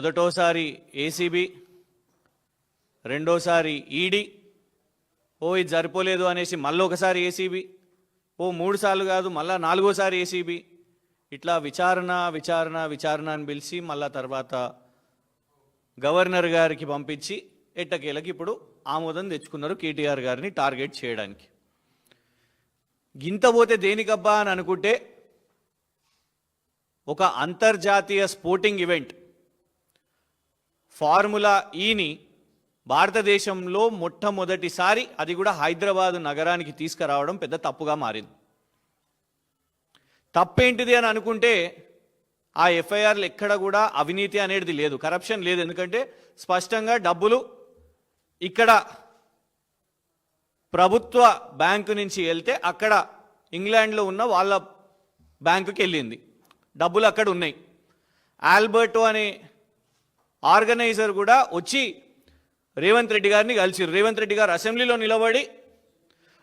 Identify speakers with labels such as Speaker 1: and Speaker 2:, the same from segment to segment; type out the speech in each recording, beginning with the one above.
Speaker 1: మొదటోసారి ACB రెండోసారి ED. ఓ ఇది సరిపోలేదు అనేసి మళ్ళీ ఒకసారి ఏసీబీ. ఓ మూడు సార్లు కాదు మళ్ళా నాలుగోసారి ఏసీబీ. ఇట్లా విచారణ విచారణ విచారణ అని పిలిచి మళ్ళా తర్వాత గవర్నర్ గారికి పంపించి ఎట్టకేలకి ఇప్పుడు ఆమోదం తెచ్చుకున్నారు కేటీఆర్ గారిని టార్గెట్ చేయడానికి. గింత పోతే దేనికబ్బా అని అనుకుంటే ఒక అంతర్జాతీయ స్పోర్టింగ్ ఈవెంట్ ఫార్ములా ఈని భారతదేశంలో మొట్టమొదటిసారి అది కూడా హైదరాబాద్ నగరానికి తీసుకురావడం పెద్ద తప్పుగా మారింది. తప్పేంటిది అని అనుకుంటే ఆ ఎఫ్ఐఆర్లు ఎక్కడ కూడా అవినీతి అనేది లేదు కరప్షన్ లేదు. ఎందుకంటే స్పష్టంగా డబ్బులు ఇక్కడ ప్రభుత్వ బ్యాంకు నుంచి వెళ్తే అక్కడ ఇంగ్లాండ్లో ఉన్న వాళ్ళ బ్యాంకుకి వెళ్ళింది. డబ్బులు అక్కడ ఉన్నాయి. ఆల్బర్టో అనే ఆర్గనైజర్ కూడా వచ్చి రేవంత్ రెడ్డి గారిని కలిసిరు. రేవంత్ రెడ్డి గారు అసెంబ్లీలో నిలబడి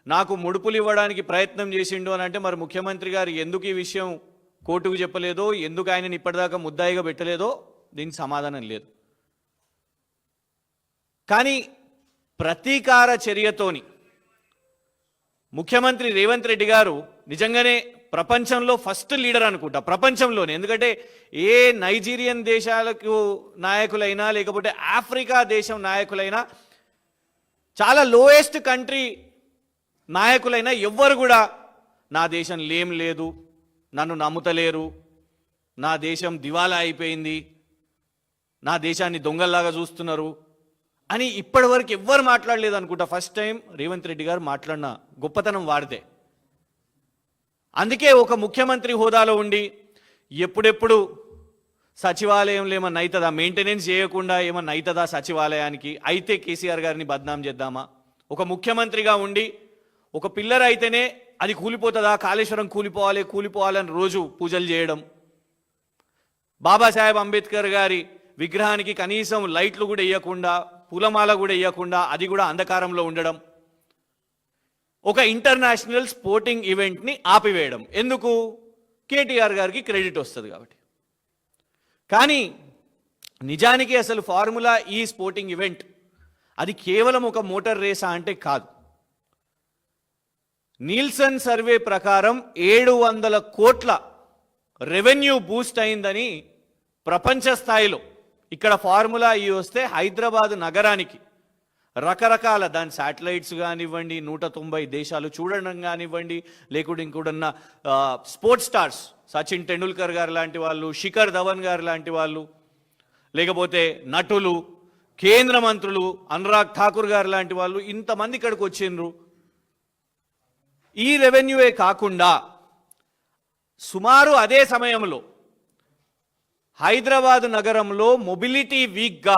Speaker 1: నాకు ముడుపులు ఇవ్వడానికి ప్రయత్నం చేసిండు అని అంటే మరి ముఖ్యమంత్రి గారు ఎందుకు ఈ విషయం కోర్టుకు చెప్పలేదో ఎందుకు ఆయనని ఇప్పటిదాకా ముద్దాయిగా పెట్టలేదో దీనికి సమాధానం లేదు. కానీ ప్రతీకార చర్యతోని ముఖ్యమంత్రి రేవంత్ రెడ్డి గారు నిజంగానే ప్రపంచంలో ఫస్ట్ లీడర్ అనుకుంటా ప్రపంచంలోనే. ఎందుకంటే ఏ నైజీరియన్ దేశాలకు నాయకులైనా లేకపోతే ఆఫ్రికా దేశం నాయకులైనా చాలా లోయెస్ట్ కంట్రీ నాయకులైనా ఎవ్వరు కూడా నా దేశం లేం లేదు నన్ను నమ్ముతలేరు నా దేశం దివాలా అయిపోయింది నా దేశాన్ని దొంగల్లాగా చూస్తున్నారు అని ఇప్పటివరకు ఎవ్వరు మాట్లాడలేదు అనుకుంటా. ఫస్ట్ టైం రేవంత్ రెడ్డి గారు మాట్లాడిన గొప్పతనం వాడితే. అందుకే ఒక ముఖ్యమంత్రి హోదాలో ఉండి ఎప్పుడెప్పుడు సచివాలయంలో ఏమన్నా అవుతుందా మెయింటెనెన్స్ చేయకుండా ఏమన్నా అవుతుందా సచివాలయానికి అయితే కేసీఆర్ గారిని బద్నాం చేద్దామా? ఒక ముఖ్యమంత్రిగా ఉండి ఒక పిల్లర్ అయితేనే అది కూలిపోతుందా? కాళేశ్వరం కూలిపోవాలి కూలిపోవాలని రోజు పూజలు చేయడం. బాబాసాహెబ్ అంబేద్కర్ గారి విగ్రహానికి కనీసం లైట్లు కూడా వేయకుండా పూలమాల కూడా వేయకుండా అది కూడా అంధకారంలో ఉండడం. ఒక ఇంటర్నేషనల్ స్పోర్టింగ్ ఈవెంట్ని ఆపివేయడం. ఎందుకు? కేటీఆర్ గారికి క్రెడిట్ వస్తుంది కాబట్టి. కానీ నిజానికి అసలు ఫార్ములా ఈ స్పోర్టింగ్ ఈవెంట్ అది కేవలం ఒక మోటార్ రేసా అంటే కాదు. నీల్సన్ సర్వే ప్రకారం ఏడు వందల కోట్ల రెవెన్యూ బూస్ట్ అయిందని ప్రపంచ స్థాయిలో ఇక్కడ ఫార్ములా ఈ వస్తే హైదరాబాద్ నగరానికి రకరకాల దాని శాటిలైట్స్ కానివ్వండి నూట తొంభై దేశాలు చూడడం కానివ్వండి లేకుంటే ఇంకోడన్న స్పోర్ట్స్ స్టార్స్ సచిన్ టెండూల్కర్ గారు లాంటి వాళ్ళు శిఖర్ ధవన్ గారు లాంటి వాళ్ళు లేకపోతే నటులు కేంద్ర మంత్రులు అనురాగ్ ఠాకూర్ గారు లాంటి వాళ్ళు ఇంతమంది ఇక్కడికి వచ్చిండ్రు. ఈ రెవెన్యూయే కాకుండా సుమారు అదే సమయంలో హైదరాబాద్ నగరంలో మొబిలిటీ వీక్గా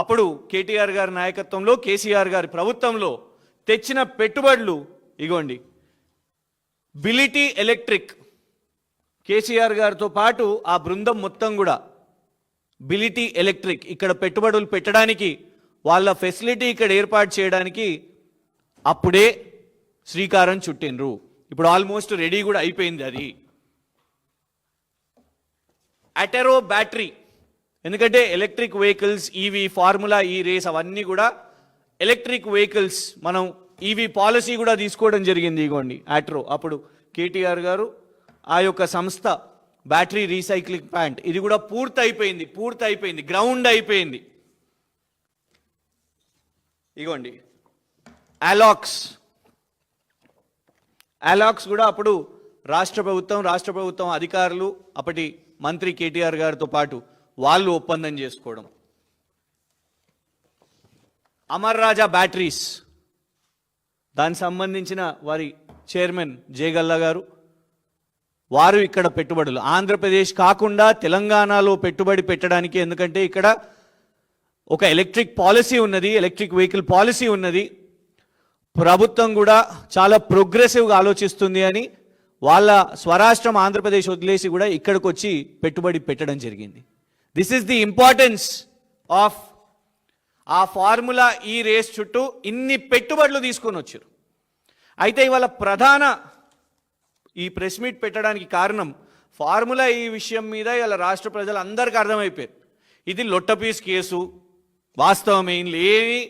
Speaker 1: అప్పుడు కేటీఆర్ గారి నాయకత్వంలో కేసీఆర్ గారి ప్రభుత్వంలో తెచ్చిన పెట్టుబడులు ఇగోండి బిలిటీ ఎలక్ట్రిక్ కేసీఆర్ గారితో పాటు ఆ బృందం మొత్తం కూడా బిలిటీ ఎలక్ట్రిక్ ఇక్కడ పెట్టుబడులు పెట్టడానికి వాళ్ళ ఫెసిలిటీ ఇక్కడ ఏర్పాటు చేయడానికి అప్పుడే శ్రీకారం చుట్టిండ్రు. ఇప్పుడు ఆల్మోస్ట్ రెడీ కూడా అయిపోయింది అది. అటెరో బ్యాటరీ ఎందుకంటే electric vehicles EV formula E race అవన్నీ కూడా ఎలక్ట్రిక్ వెహికల్స్ మనం ఈవీ పాలసీ కూడా తీసుకోవడం జరిగింది ఇగోండి ఆట్రో. అప్పుడు కేటీఆర్ గారు ఆ యొక్క సంస్థ బ్యాటరీ రీసైక్లింగ్ ప్లాంట్ ఇది కూడా పూర్తి అయిపోయింది పూర్తి అయిపోయింది గ్రౌండ్ అయిపోయింది. ఇగోండి అలాక్స్. అలాక్స్ కూడా అప్పుడు రాష్ట్ర ప్రభుత్వం రాష్ట్ర ప్రభుత్వం అధికారులు అప్పటి మంత్రి కేటీఆర్ గారితో పాటు వాళ్ళు ఒప్పందం చేసుకోవడం. అమర్ రాజా బ్యాటరీస్. దానికి సంబంధించిన వారి చైర్మన్ జయగల్లా గారు వారు ఇక్కడ పెట్టుబడులు. ఆంధ్రప్రదేశ్ కాకుండా తెలంగాణలో పెట్టుబడి పెట్టడానికి ఎందుకంటే ఇక్కడ ఒక ఎలక్ట్రిక్ పాలసీ ఉన్నది ఎలక్ట్రిక్ వెహికల్ పాలసీ ఉన్నది. ప్రభుత్వం కూడా చాలా ప్రోగ్రెసివ్గా ఆలోచిస్తుంది అని వాళ్ళ స్వరాష్ట్రం ఆంధ్రప్రదేశ్ వదిలేసి కూడా ఇక్కడికి వచ్చి పెట్టుబడి పెట్టడం జరిగింది. This is the importance of ఆ ఫార్ములా ఈ రేస్ చుట్టూ ఇన్ని పెట్టుబడులు తీసుకొని వచ్చారు. అయితే ఇవాళ ప్రధాన ఈ ప్రెస్ మీట్ పెట్టడానికి కారణం ఫార్ములా ఈ విషయం మీద ఇవాళ రాష్ట్ర ప్రజలు అందరికీ అర్థమైపోయారు ఇది లొట్టపీస్ కేసు. వాస్తవం ఏం లేని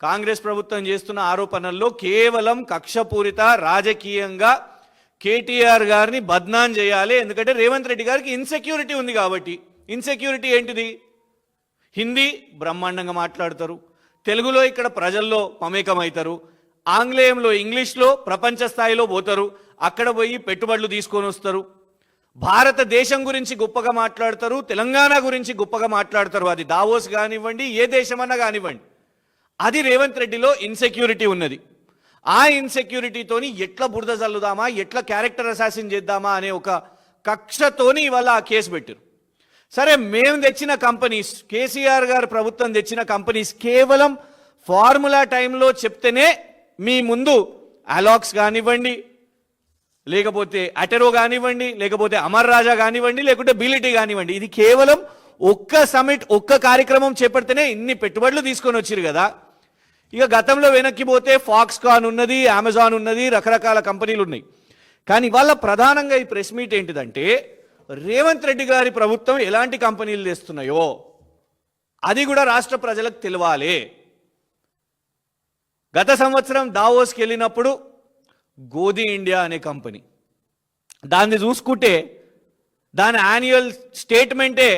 Speaker 1: కాంగ్రెస్ ప్రభుత్వం చేస్తున్న ఆరోపణల్లో కేవలం కక్షపూరిత రాజకీయంగా కేటీఆర్ గారిని బద్నాం చేయాలి. ఎందుకంటే రేవంత్ రెడ్డి గారికి ఇన్సెక్యూరిటీ ఉంది కాబట్టి. ఇన్సెక్యూరిటీ ఏంటిది? హిందీ బ్రహ్మాండంగా మాట్లాడతారు. తెలుగులో ఇక్కడ ప్రజల్లో మమేకమవుతారు ఆంగ్లేయంలో ఇంగ్లీష్లో ప్రపంచ స్థాయిలో పోతారు. అక్కడ పోయి పెట్టుబడులు తీసుకొని వస్తారు. భారతదేశం గురించి గొప్పగా మాట్లాడతారు. తెలంగాణ గురించి గొప్పగా మాట్లాడతారు. అది దావోస్ కానివ్వండి ఏ దేశమన్నా కానివ్వండి. అది రేవంత్ రెడ్డిలో ఇన్సెక్యూరిటీ ఉన్నది. ఆ ఇన్సెక్యూరిటీతోని ఎట్లా బురద చల్లుదామా ఎట్లా క్యారెక్టర్ అసాసిన్ చేద్దామా అనే ఒక కక్షతోని ఇవాళ ఆ కేసు పెట్టారు సరే మేము తెచ్చిన కంపెనీస్ కేసీఆర్ గారు ప్రభుత్వం తెచ్చిన కంపెనీస్ కేవలం ఫార్ములా టైంలో చెప్తేనే మీ ముందు అలాక్స్ కానివ్వండి లేకపోతే అటెరో కానివ్వండి లేకపోతే అమర్ రాజా కానివ్వండి లేకుంటే బిలిటీ కానివ్వండి ఇది కేవలం ఒక్క సమిట్ ఒక్క కార్యక్రమం చేపడితేనే ఇన్ని పెట్టుబడులు తీసుకొని వచ్చారు కదా. ఇక గతంలో వెనక్కి పోతే ఫాక్స్కాన్ ఉన్నది అమెజాన్ ఉన్నది రకరకాల కంపెనీలు ఉన్నాయి. కానీ వాళ్ళ ప్రధానంగా ఈ ప్రెస్ మీట్ ఏంటిదంటే రేవంత్ రెడ్డి గారి ప్రభుత్వం ఎలాంటి కంపెనీలు తెస్తున్నాయో అది కూడా రాష్ట్ర ప్రజలకు తెలియాలి. గత సంవత్సరం దావోస్కి వెళ్ళినప్పుడు గోధి ఇండియా అనే కంపెనీ దాన్ని చూసుకుంటే దాని యాన్యువల్ స్టేట్మెంటే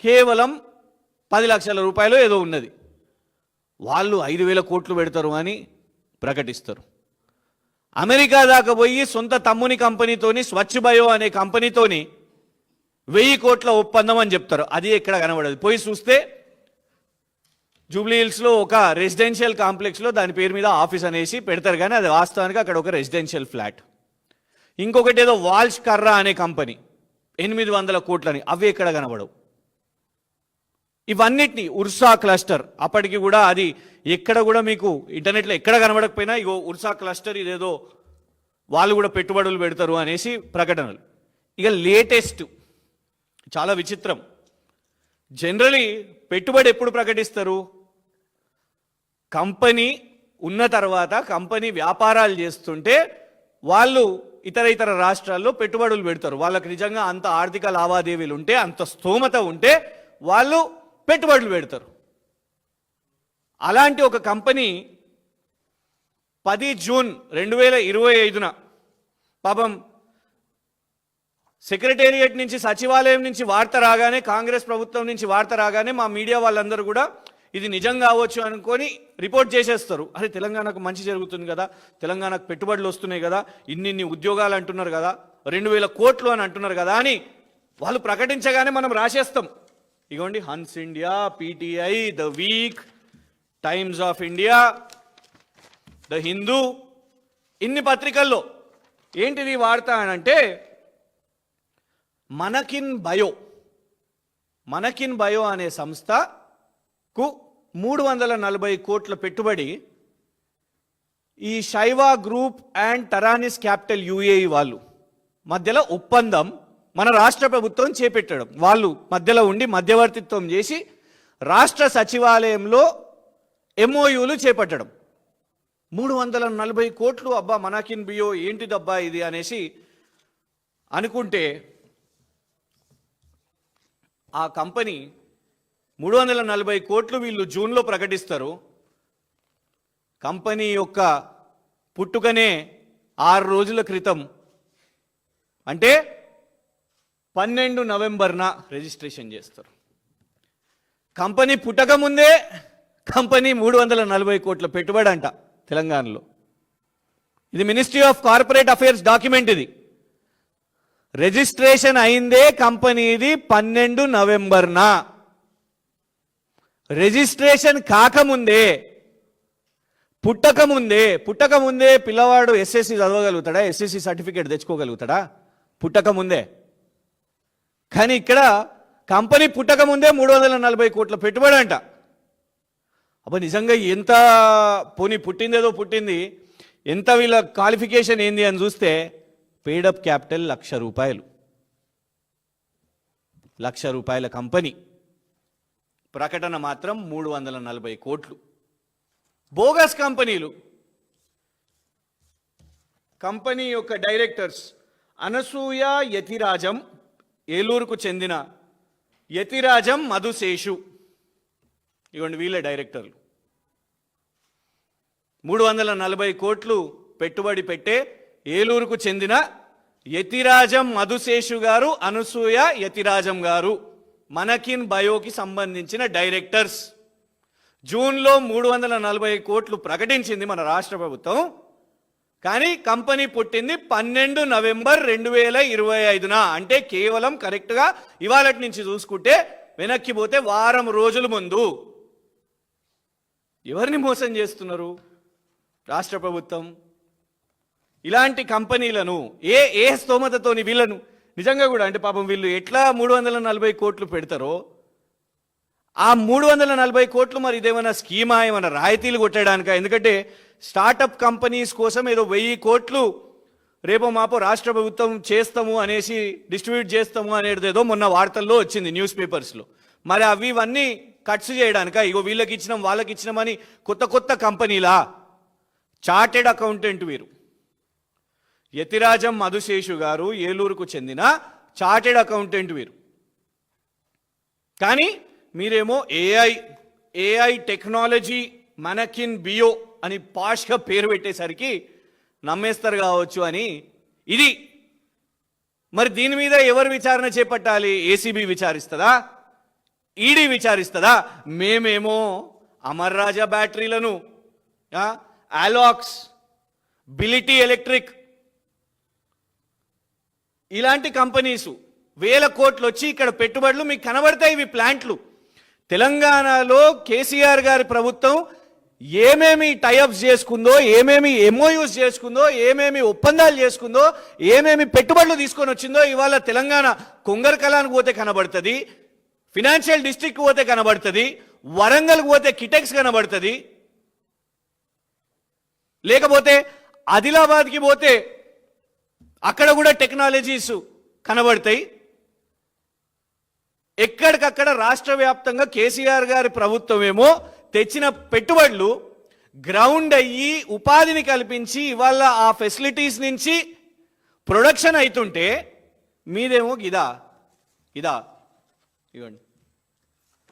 Speaker 1: కేవలం పది లక్షల రూపాయలు ఏదో ఉన్నది. వాళ్ళు ఐదు వేల కోట్లు పెడతారు అని ప్రకటిస్తారు. అమెరికా దాకా పోయి సొంత తమ్ముని కంపెనీతోని స్వచ్ఛ బయో అనే కంపెనీతోని వెయ్యి కోట్ల ఒప్పందం అని చెప్తారు. అది ఎక్కడ కనబడదు. పోయి చూస్తే జూబ్లీ హిల్స్లో ఒక రెసిడెన్షియల్ కాంప్లెక్స్లో దాని పేరు మీద ఆఫీస్ అనేసి పెడతారు కానీ అది వాస్తవానికి అక్కడ ఒక రెసిడెన్షియల్ ఫ్లాట్. ఇంకొకటి ఏదో వాల్ష్ కర్రా అనే కంపెనీ. ఎనిమిది వందల కోట్లని. అవి ఎక్కడ కనబడవు. ఇవన్నిటిని ఉర్సా క్లస్టర్. అప్పటికి కూడా అది ఎక్కడ కూడా మీకు ఇంటర్నెట్లో ఎక్కడ కనబడకపోయినా ఇగో ఉర్సా క్లస్టర్ ఇదేదో వాళ్ళు కూడా పెట్టుబడులు పెడతారు అనేసి ప్రకటనలు. ఇక లేటెస్ట్ చాలా విచిత్రం. జనరలీ పెట్టుబడి ఎప్పుడు ప్రకటిస్తారు? కంపెనీ ఉన్న తర్వాత కంపెనీ వ్యాపారాలు చేస్తుంటే వాళ్ళు ఇతర ఇతర రాష్ట్రాల్లో పెట్టుబడులు పెడతారు. వాళ్ళకి నిజంగా అంత ఆర్థిక లావాదేవీలు ఉంటే అంత స్తోమత ఉంటే వాళ్ళు పెట్టుబడులు పెడతారు. అలాంటి ఒక కంపెనీ పది జూన్ రెండు వేల ఇరవై ఐదున పాపం సెక్రటేరియట్ నుంచి సచివాలయం నుంచి వార్త రాగానే కాంగ్రెస్ ప్రభుత్వం నుంచి వార్త రాగానే మా మీడియా వాళ్ళందరూ కూడా ఇది నిజం కావచ్చు అనుకొని రిపోర్ట్ చేసేస్తారు. అరే తెలంగాణకు మంచి జరుగుతుంది కదా తెలంగాణకు పెట్టుబడులు వస్తున్నాయి కదా ఇన్నిన్ని ఉద్యోగాలు అంటున్నారు కదా రెండు వేల కోట్లు అని అంటున్నారు కదా అని వాళ్ళు ప్రకటించగానే మనం రాసేస్తాం. ఇగోండి Hans India PTI the Week Times of India the Hindu ఇన్ని పత్రికల్లో. ఏంటిది వార్త అని అంటే మనకిన్ బయో మనకిన్ బయో అనే సంస్థకు మూడు వందల నలభై కోట్ల పెట్టుబడి ఈ Shaiva Group and Taranis Capital UAE వాళ్ళు. మధ్యలో ఒప్పందం మన రాష్ట్ర ప్రభుత్వం చేపెట్టడం. వాళ్ళు మధ్యలో ఉండి మధ్యవర్తిత్వం చేసి రాష్ట్ర సచివాలయంలో ఎంఓయూలు చేపట్టడం. మూడు వందల నలభై కోట్లు అబ్బా మనకిన్ బియో ఏంటిదబ్బా ఇది అనేసి అనుకుంటే ఆ కంపెనీ మూడు వందల నలభై కోట్లు వీళ్ళు జూన్లో ప్రకటిస్తారు. కంపెనీ యొక్క పుట్టుకనే ఆరు రోజుల క్రితం. అంటే పన్నెండు నవంబర్న రిజిస్ట్రేషన్ చేస్తారు. కంపెనీ పుట్టక ముందే కంపెనీ మూడు వందల నలభై కోట్ల పెట్టుబడి అంట తెలంగాణలో. ఇది Ministry of Corporate Affairs document ఇది. రిజిస్ట్రేషన్ అయిందే కంపెనీది పన్నెండు నవంబర్న. రిజిస్ట్రేషన్ కాకముందే పుట్టకముందే పుట్టకముందే పిల్లవాడు ఎస్ఎస్సి చదవగలుగుతాడా? ఎస్ఎస్సి సర్టిఫికేట్ తెచ్చుకోగలుగుతాడా? పుట్టకముందే. కానీ ఇక్కడ కంపెనీ పుట్టకముందే మూడు వందల నలభై కోట్ల పెట్టుబడి అంట అబ్బా నిజంగా ఎంత పోనీ పుట్టిందేదో పుట్టింది. ఎంత వీళ్ళ క్వాలిఫికేషన్ ఏంది అని చూస్తే పేడప్ క్యాపిటల్ లక్ష రూపాయలు. లక్ష రూపాయల కంపెనీ. ప్రకటన మాత్రం మూడు వందల నలభై కోట్లు. బోగస్ కంపెనీలు. కంపెనీ యొక్క డైరెక్టర్స్ అనసూయ యతిరాజం ఏలూరుకు చెందిన యతిరాజం మధుశేషు. ఇవ్వండి వీళ్ళ డైరెక్టర్లు. మూడు వందల నలభై కోట్లు పెట్టుబడి పెట్టే ఏలూరుకు చెందిన యతిరాజం మధుశేషు గారు అనసూయ యతిరాజం గారు మనకిన్ బయోకి సంబంధించిన డైరెక్టర్స్. జూన్లో మూడు వందల నలభై కోట్లు ప్రకటించింది మన రాష్ట్ర ప్రభుత్వం. కానీ కంపెనీ పుట్టింది పన్నెండు నవంబర్ రెండు వేల ఇరవై ఐదున. అంటే కేవలం కరెక్ట్గా ఇవాళటి నుంచి చూసుకుంటే వెనక్కి పోతే వారం రోజుల ముందు. ఎవరిని మోసం చేస్తున్నారు రాష్ట్ర ప్రభుత్వం? ఇలాంటి కంపెనీలను ఏ ఏ స్తోమతతోని వీళ్ళను నిజంగా కూడా అంటే పాపం వీళ్ళు ఎట్లా మూడు వందల నలభై కోట్లు పెడతారో ఆ మూడు వందల నలభై కోట్లు మరి ఇదేమైనా స్కీమా ఏమైనా రాయితీలు కొట్టడానిక? ఎందుకంటే స్టార్టప్ కంపెనీస్ కోసం ఏదో వెయ్యి కోట్లు రేపో మాపో రాష్ట్ర ప్రభుత్వం చేస్తాము అనేసి డిస్ట్రిబ్యూట్ చేస్తాము అనేది ఏదో మొన్న వార్తల్లో వచ్చింది న్యూస్ పేపర్స్లో. మరి అవి ఇవన్నీ కట్స్ చేయడానిక? ఇగో వీళ్ళకి ఇచ్చినాం వాళ్ళకి ఇచ్చినామని కొత్త కొత్త కంపెనీలా? చార్టెడ్ అకౌంటెంట్ వీరు. యతిరాజం మధుశేషు గారు ఏలూరుకు చెందిన చార్టెడ్ అకౌంటెంట్ వీరు. కానీ మీరేమో AI AI technology Manakin Bio అని పాష్గా పేరు పెట్టేసరికి నమ్మేస్తారు కావచ్చు అని ఇది. మరి దీని మీద ఎవరు విచారణ చేపట్టాలి? ఏసీబీ విచారిస్తుందా? ఈడీ విచారిస్తుందా? మేమేమో అమర్రాజా బ్యాటరీలను ఆలాక్స్ బిలిటీ ఎలక్ట్రిక్ ఇలాంటి కంపెనీసు వేల కోట్లు వచ్చి ఇక్కడ పెట్టుబడులు మీకు కనబడతాయి ఇవి ప్లాంట్లు. తెలంగాణలో కేసీఆర్ గారి ప్రభుత్వం ఏమేమి టైఅప్స్ చేసుకుందో ఏమేమి ఎంఓయూస్ చేసుకుందో ఏమేమి ఒప్పందాలు చేసుకుందో ఏమేమి పెట్టుబడులు తీసుకొని వచ్చిందో ఇవాళ తెలంగాణ కొంగర్ కళానికి పోతే కనబడుతుంది ఫినాన్షియల్ డిస్ట్రిక్ట్ పోతే కనబడుతుంది వరంగల్కి పోతే కిటెక్స్ కనబడుతుంది. లేకపోతే ఆదిలాబాద్కి పోతే అక్కడ కూడా టెక్నాలజీస్ కనబడతాయి. ఎక్కడికక్కడ రాష్ట్ర వ్యాప్తంగా కేసీఆర్ గారి ప్రభుత్వం ఏమో తెచ్చిన పెట్టుబడులు గ్రౌండ్ అయ్యి ఉపాధిని కల్పించి ఇవాళ ఆ ఫెసిలిటీస్ నుంచి ప్రొడక్షన్ అవుతుంటే మీదేమో ఇదా ఇదా ఇవ్వండి.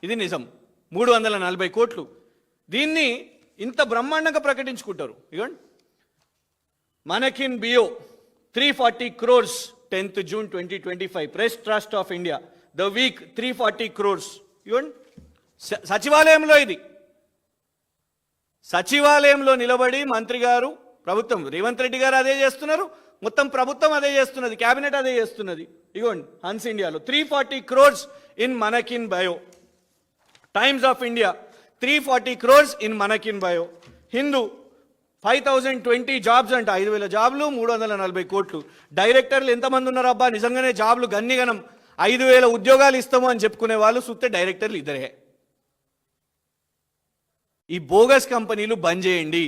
Speaker 1: ఇది నిజం. మూడు వందల నలభై కోట్లు. దీన్ని ఇంత బ్రహ్మాండంగా ప్రకటించుకుంటారు. ఇవ్వండి. Manakin Bio three forty crores tenth June twenty twenty five Press Trust of India. The Week three forty crores. ఇవ్వండి స- సచివాలయంలో ఇది. సచివాలయంలో నిలబడి మంత్రి గారు ప్రభుత్వం రేవంత్ రెడ్డి గారు అదే చేస్తున్నారు. మొత్తం ప్రభుత్వం అదే చేస్తున్నది. కేబినెట్ అదే చేస్తున్నది. ఇగోండి హన్స్ ఇండియాలో three forty crores in Manakin Bio. Times of India three forty crores in Manakin Bio. Hindu five thousand twenty jobs అంట ఐదు వేల జాబ్లు మూడు వందల నలభై కోట్లు. డైరెక్టర్లు ఎంతమంది ఉన్నారు అబ్బా నిజంగానే జాబ్లు గన్నిగనం. ఐదు వేల ఉద్యోగాలు ఇస్తాము అని చెప్పుకునే వాళ్ళు సుత్తే డైరెక్టర్లు ఇద్దరే. ఈ బోగస్ కంపెనీలు బంద్ చేయండి.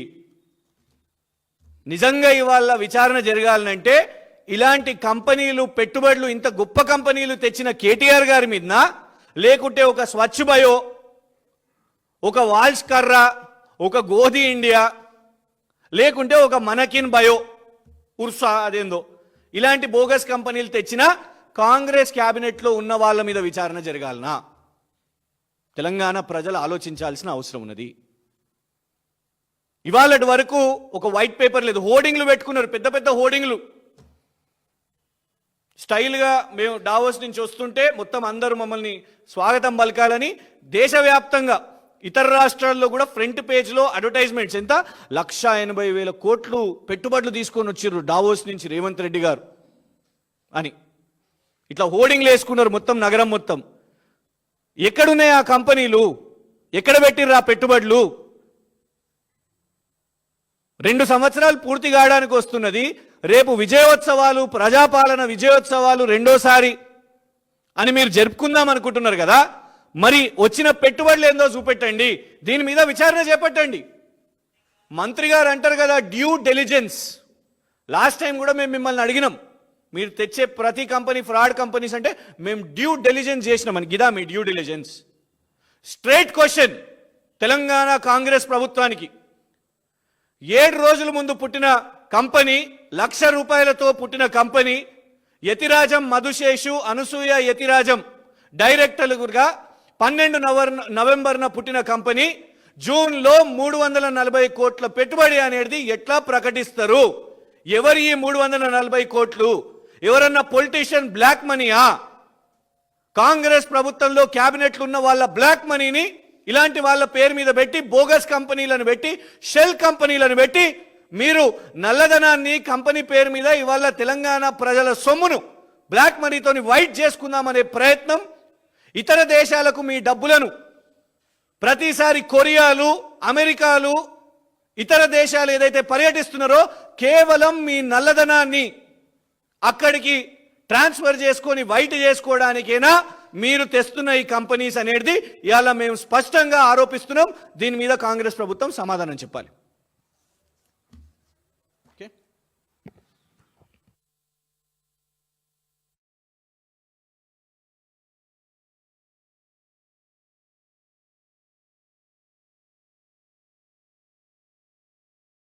Speaker 1: నిజంగా ఇవాళ విచారణ జరగాలంటే ఇలాంటి కంపెనీలు పెట్టుబడులు ఇంత గొప్ప కంపెనీలు తెచ్చిన కేటీఆర్ గారి మీద లేకుంటే ఒక స్వచ్ఛ బయో ఒక వాల్స్ కర్ర ఒక గోధి ఇండియా లేకుంటే ఒక మనకిన్ బయో ఉర్సా అదేందో. ఇలాంటి బోగస్ కంపెనీలు తెచ్చిన కాంగ్రెస్ క్యాబినెట్లో ఉన్న వాళ్ళ మీద విచారణ జరగాలనా? తెలంగాణ ప్రజలు ఆలోచించాల్సిన అవసరం ఉన్నది. ఇవాళటి వరకు ఒక వైట్ పేపర్ లేదు. హోర్డింగ్లు పెట్టుకున్నారు. పెద్ద పెద్ద హోర్డింగ్లు. స్టైల్గా మేము డావోస్ నుంచి వస్తుంటే మొత్తం అందరూ మమ్మల్ని స్వాగతం పలకాలని దేశవ్యాప్తంగా ఇతర రాష్ట్రాల్లో కూడా ఫ్రంట్ పేజ్లో అడ్వర్టైజ్మెంట్స్. ఎంత? లక్ష ఎనభై వేల కోట్లు పెట్టుబడులు తీసుకొని వచ్చిర్రు డావోస్ నుంచి రేవంత్ రెడ్డి గారు. అని. ఇట్లా హోర్డింగ్లు వేసుకున్నారు మొత్తం నగరం మొత్తం. ఎక్కడున్నాయి ఆ కంపెనీలు? ఎక్కడ పెట్టిర్రు ఆ పెట్టుబడులు? రెండు సంవత్సరాలు పూర్తి కావడానికి వస్తున్నది. రేపు విజయోత్సవాలు ప్రజాపాలన విజయోత్సవాలు రెండోసారి అని మీరు జరుపుకుందాం అనుకుంటున్నారు కదా? మరి వచ్చిన పెట్టుబడులు ఏందో చూపెట్టండి. దీని మీద విచారణ చేపట్టండి. మంత్రి గారు అంటారు కదా డ్యూ డెలిజెన్స్ లాస్ట్ టైం కూడా మేము మిమ్మల్ని అడిగినాం. మీరు తెచ్చే ప్రతి కంపెనీ ఫ్రాడ్ కంపెనీస్ అంటే మేము డ్యూ డెలిజెన్స్ చేసినామని గిదా మీ due diligence straight question Telangana Congress ప్రభుత్వానికి. ఏడు రోజుల ముందు పుట్టిన కంపెనీ లక్ష రూపాయలతో పుట్టిన కంపెనీ యతిరాజం మధుశేషు అనసూయ యతిరాజం డైరెక్టర్లుగా పన్నెండు నవంబర్ నవంబర్న పుట్టిన కంపెనీ జూన్లో మూడు వందల నలభై కోట్ల పెట్టుబడి అనేది ఎట్లా ప్రకటిస్తారు? ఎవరి ఈ మూడు వందల నలభై కోట్లు? ఎవరన్నా పొలిటీషియన్ బ్లాక్ మనీయా? కాంగ్రెస్ ప్రభుత్వంలో క్యాబినెట్లు ఉన్న వాళ్ళ బ్లాక్ మనీని ఇలాంటి వాళ్ళ పేరు మీద పెట్టి బోగస్ కంపెనీలను పెట్టి షెల్ కంపెనీలను పెట్టి మీరు నల్లధనాన్ని కంపెనీ పేరు మీద ఇవాళ తెలంగాణ ప్రజల సొమ్మును బ్లాక్ మనీతోని వైట్ చేసుకుందామనే ప్రయత్నం ఇతర దేశాలకు మీ డబ్బులను ప్రతిసారి కొరియాలు అమెరికాలు ఇతర దేశాలు ఏదైతే పర్యటిస్తున్నారో కేవలం మీ నల్లధనాన్ని అక్కడికి ట్రాన్స్ఫర్ చేసుకొని వైట్ చేసుకోవడానికైనా మీరు తెస్తున్న ఈ కంపెనీస్ అనేది ఇవాళ మేము స్పష్టంగా ఆరోపిస్తున్నాం. దీని మీద కాంగ్రెస్ ప్రభుత్వం సమాధానం చెప్పాలి.